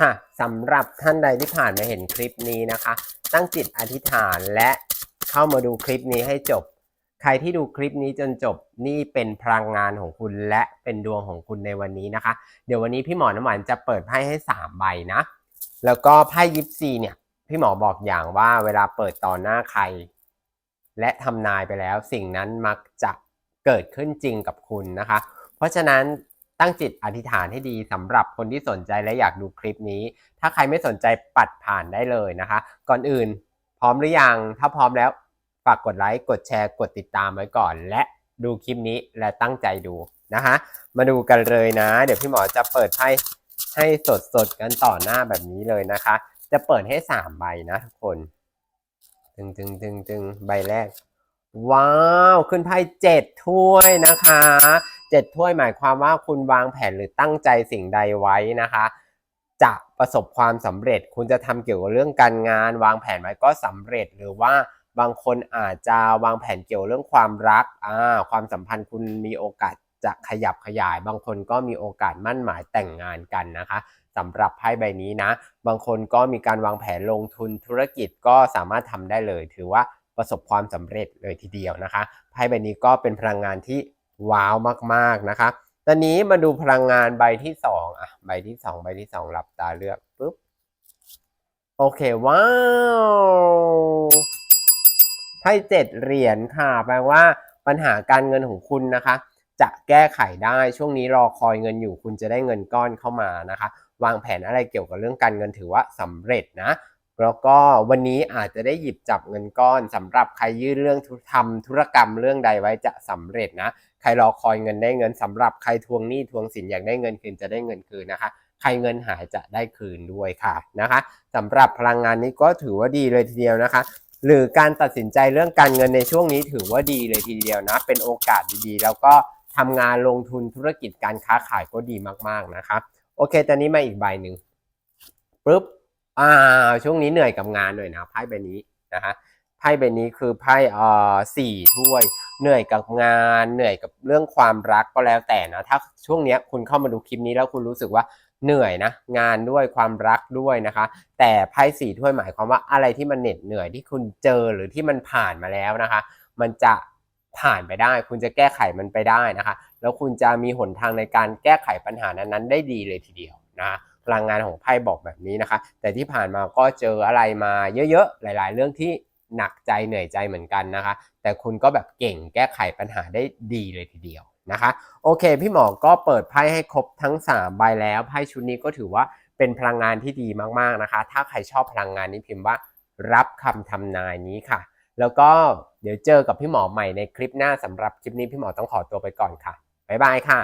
ค่ะสำหรับท่านใดที่ผ่านมาเห็นคลิปนี้นะคะ ตั้งจิตอธิษฐานและเข้ามาดูคลิปนี้ให้จบ ใครที่ดูคลิปนี้จนจบนี่เป็นพลังงานของคุณและเป็นดวงของคุณในวันนี้นะคะ เดี๋ยววันนี้พี่หมอน้ำหวานจะเปิดไพ่ให้ 3 ใบนะ แล้วก็ไพ่ยิปซีเนี่ยพี่หมอบอกอย่างว่าเวลาเปิดต่อหน้าใคร และทำนายไปแล้วสิ่งนั้นมักจะเกิดขึ้นจริงกับคุณนะคะ เพราะฉะนั้น ตั้งจิตอธิษฐานให้ดีสำหรับคนที่สนใจและอยากดูคลิปนี้ ถ้าใครไม่สนใจปัดผ่านได้เลยนะคะ ก่อนอื่นพร้อมหรือยัง ถ้าพร้อมแล้วฝากกดไลค์ กดแชร์ กดติดตามไว้ก่อน และดูคลิปนี้และตั้งใจดูนะคะมาดูกันเลยนะ เดี๋ยวพี่หมอจะเปิดให้ให้สดๆกันต่อหน้าแบบนี้เลยนะคะ จะเปิดให้สามใบนะทุกคนตึงตึงตึงตึงใบแรก ว้าว ขึ้นไพ่เจ็ดถ้วยนะคะ เจ็ดถ้วยหมายความว่าคุณวางแผนหรือตั้งใจสิ่งใดไว้นะคะ จะประสบความสำเร็จ คุณจะทำเกี่ยวกับเรื่องการงาน วางแผนไว้ก็สำเร็จ หรือว่าบางคนอาจจะวางแผนเกี่ยวเรื่องความรักอ่าความสัมพันธ์คุณมีโอกาสจะขยับขยาย บางคนก็มีโอกาสมั่นหมายแต่งงานกันนะคะสำหรับไพ่ใบนี้นะ บางคนก็มีการวางแผนลงทุนธุรกิจก็สามารถทำได้เลย ถือว่าประสบความสำเร็จเลยทีเดียวนะคะไพ่ใบนี้ก็เป็นพลังงานที่ ว้าวมากๆนะคะ ตอนนี้มาดูพลังงานใบที่สองอะใบที่สองใบที่สองหลับตาเลือกปุ๊บโอเค ว้าวไพ่เจ็ดเหรียญค่ะ แปลว่าปัญหาการเงินของคุณนะคะ จะแก้ไขได้ช่วงนี้รอคอยเงินอยู่คุณจะได้เงินก้อนเข้ามานะคะ วางแผนอะไรเกี่ยวกับเรื่องการเงินถือว่าสำเร็จนะ แล้วก็วันนี้อาจจะได้หยิบจับเงินก้อนสำหรับใครยื่นเรื่องทำธุรกรรมเรื่องใดไว้จะสำเร็จนะ ใครรอคอยเงินได้เงินสำหรับใครทวงหนี้ทวงสินอยากได้เงินคืนจะได้เงินคืนนะคะ ใครเงินหายจะได้คืนด้วยค่ะนะคะสำหรับพลังงานนี้ก็ถือว่าดีเลยทีเดียวนะคะ หรือการตัดสินใจเรื่องการเงินในช่วงนี้ถือว่าดีเลยทีเดียวนะ เป็นโอกาสดีๆ แล้วก็ทำงานลงทุนธุรกิจการค้าขายก็ดีมากๆนะครับโอเคตอนนี้มาอีกใบหนึ่งปุ๊บ อ่าช่วงนี้เหนื่อยกับงานหน่อยนะไพ่ใบนี้นะฮะไพ่ใบนี้คือไพ่เอ่อสี่ถ้วย เหนื่อยกับงานเหนื่อยกับเรื่องความรักก็แล้วแต่นะถ้าช่วงเนี้ยคุณเข้ามาดูคลิปนี้แล้วคุณรู้สึกว่าเหนื่อยนะงานด้วยความรักด้วยนะคะ แต่ไพ่สี่ถ้วยหมายความว่าอะไรที่มันเหน็ดเหนื่อยที่คุณเจอหรือที่มันผ่านมาแล้วนะคะ มันจะผ่านไปได้ คุณจะแก้ไขมันไปได้นะคะ แล้วคุณจะมีหนทางในการแก้ไขปัญหานั้นๆ ได้ดีเลยทีเดียวนะะ พลังงานของไพ่บอกแบบนี้นะคะ แต่ที่ผ่านมาก็เจออะไรมาเยอะๆ หลาย ๆ เรื่องที่หนักใจเหนื่อยใจเหมือนกันนะคะ แต่คุณก็แบบเก่งแก้ไขปัญหาได้ดีเลยทีเดียวนะคะ โอเค พี่หมอก็เปิดไพ่ให้ครบทั้ง 3 ใบแล้วไพ่ชุดนี้ก็ถือว่าเป็นพลังงานที่ดีมากๆนะคะ ถ้าใครชอบพลังงานนี้พิมพ์ว่ารับคำทำนายนี้ค่ะ แล้วก็เดี๋ยวเจอกับพี่หมอใหม่ในคลิปหน้าสำหรับคลิปนี้พี่หมอต้องขอตัวไปก่อนค่ะบ๊ายบายค่ะ